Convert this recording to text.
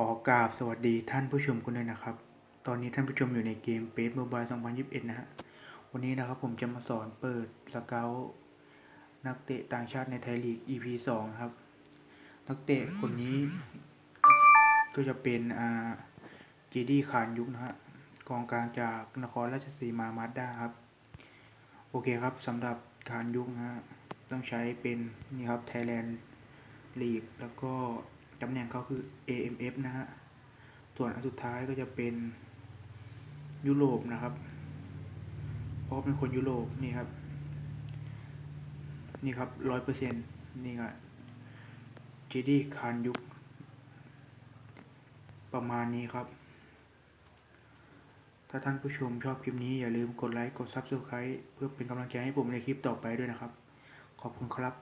ขอกราบสวัสดีท่านผู้ชมคนด้วยนะครับ ตอนนี้ท่านผู้ชมอยู่ในเกม p a c e Mobile 2021 นะฮะ วันนี้นะครับผมจะมาสอนเปิดสเกลนักเตะต่างชาติในไทยลีก EP 2 ครับ นักเตะคนนี้ก็จะเป็นอ่าเจดี้ขานยุคนะฮะ กองกลางจากนครราชสีมามาด้าครับ โอเคครับสำหรับขานยุคนะฮะ ต้องใช้เป็นนี่ครับ Thailand League แล้วก็ ตำแหน่งเขาคือ AMF นะฮะ ส่วนอันสุดท้ายก็จะเป็นยุโรปนะครับ เพราะเป็นคนยุโรปนี่ครับ นี่ครับร้อยเปอร์เซ็นต์นี่ครับเจดีคานยุค ประมาณนี้ครับ ถ้าท่านผู้ชมชอบคลิปนี้อย่าลืมกดไลค์ กด Subscribe เพื่อเป็นกำลังใจให้ผมในคลิปต่อไปด้วยนะครับ ขอบคุณครับ